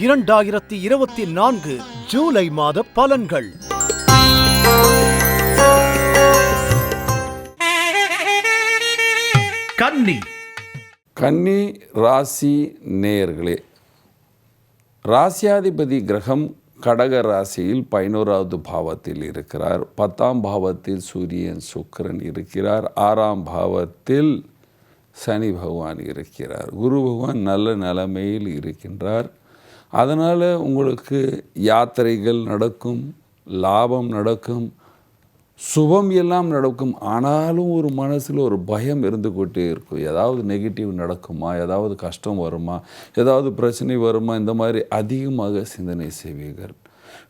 இரண்டாயிரத்தி இருபத்தி நான்கு ஜூலை மாத பலன்கள். கன்னி. கன்னி ராசி நேயர்களே ராசியாதிபதி கிரகம் கடக ராசியில் பதினோராவது பாவத்தில் இருக்கிறார். பத்தாம் பாவத்தில் சூரியன் சுக்கிரன் இருக்கிறார். ஆறாம் பாவத்தில் சனி பகவான் இருக்கிறார். குரு பகவான் நல்ல நிலைமையில் இருக்கின்றார். அதனால் உங்களுக்கு யாத்திரைகள் நடக்கும் லாபம் நடக்கும் சுபம் எல்லாம் நடக்கும். ஆனாலும் ஒரு மனசில் ஒரு பயம் இருந்து கொண்டே இருக்கும். ஏதாவது நெகட்டிவ் நடக்குமா? ஏதாவது கஷ்டம் வருமா? ஏதாவது பிரச்சனை வருமா? இந்த மாதிரி அதிகமாக சிந்தனை செய்வீர்கள்.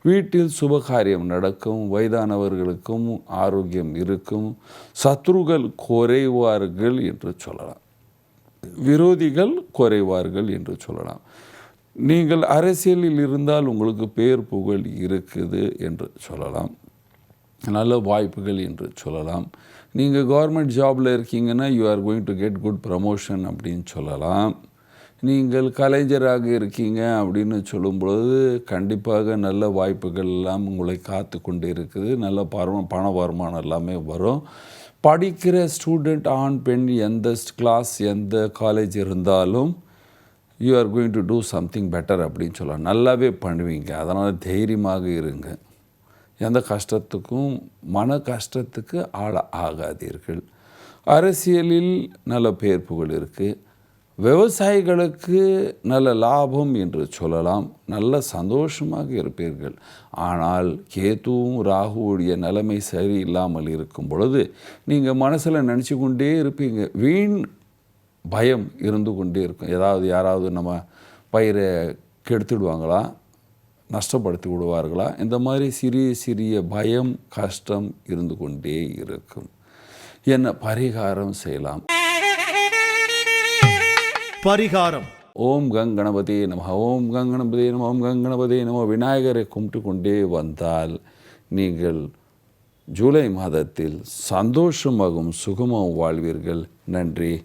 வீட்டில் சுபகாரியம் நடக்கும் வயதானவர்களுக்கும் ஆரோக்கியம் இருக்கும் சத்ருகள் குறைவார்கள் என்று சொல்லலாம். விரோதிகள் குறைவார்கள் என்று சொல்லலாம். நீங்கள் அரசியலில் இருந்தால் உங்களுக்கு பேர் புகழ் இருக்குது என்று சொல்லலாம். நல்ல வாய்ப்புகள் என்று சொல்லலாம். நீங்கள் கவர்மெண்ட் ஜாபில் இருக்கீங்கன்னா you are going to get good promotion அப்படின்னு சொல்லலாம். நீங்கள் கலைஞராக இருக்கீங்க அப்படின்னு சொல்லும்பொழுது கண்டிப்பாக நல்ல வாய்ப்புகள் எல்லாம் உங்களை காத்து கொண்டு இருக்குது. நல்ல பரம பண வருமானம் எல்லாமே வரும். படிக்கிற ஸ்டூடெண்ட் ஆண் பெண் எந்த கிளாஸ் எந்த காலேஜ் இருந்தாலும் you are going to do something better அப்படின்னு சொல்லலாம் நல்லாவே பண்ணுவீங்க. அதனால் தைரியமாக இருங்க. எந்த கஷ்டத்துக்கும் மன கஷ்டத்துக்கு ஆள ஆகாதீர்கள். அரசியலில் நல்ல பேர் புகழ் இருக்குது விவசாயிகளுக்கு நல்ல லாபம் என்று சொல்லலாம். நல்ல சந்தோஷமாக இருப்பீர்கள். ஆனால் கேத்துவும் ராகுவுடைய நிலைமை சரியில்லாமல் இருக்கும் பொழுது நீங்கள் மனசில் நினச்சி கொண்டே இருப்பீங்க. வீண் பயம் இருந்து கொண்டே இருக்கும். ஏதாவது யாராவது நம்ம பயிரை கெடுத்துடுவாங்களா? நஷ்டப்படுத்தி விடுவார்களா? இந்த மாதிரி சிறிய சிறிய பயம் கஷ்டம் இருந்து கொண்டே இருக்கும். என்ன பரிகாரம் செய்யலாம்? பரிகாரம். ஓம் கங் கணபதி நம ஓம் கங் கணபதி நம ஓம் கங் கணபதி நம. விநாயகரை கும்பிட்டு கொண்டே வந்தால் நீங்கள் ஜூலை மாதத்தில் சந்தோஷமாகவும் சுகமாகவும் வாழ்வீர்கள். நன்றி.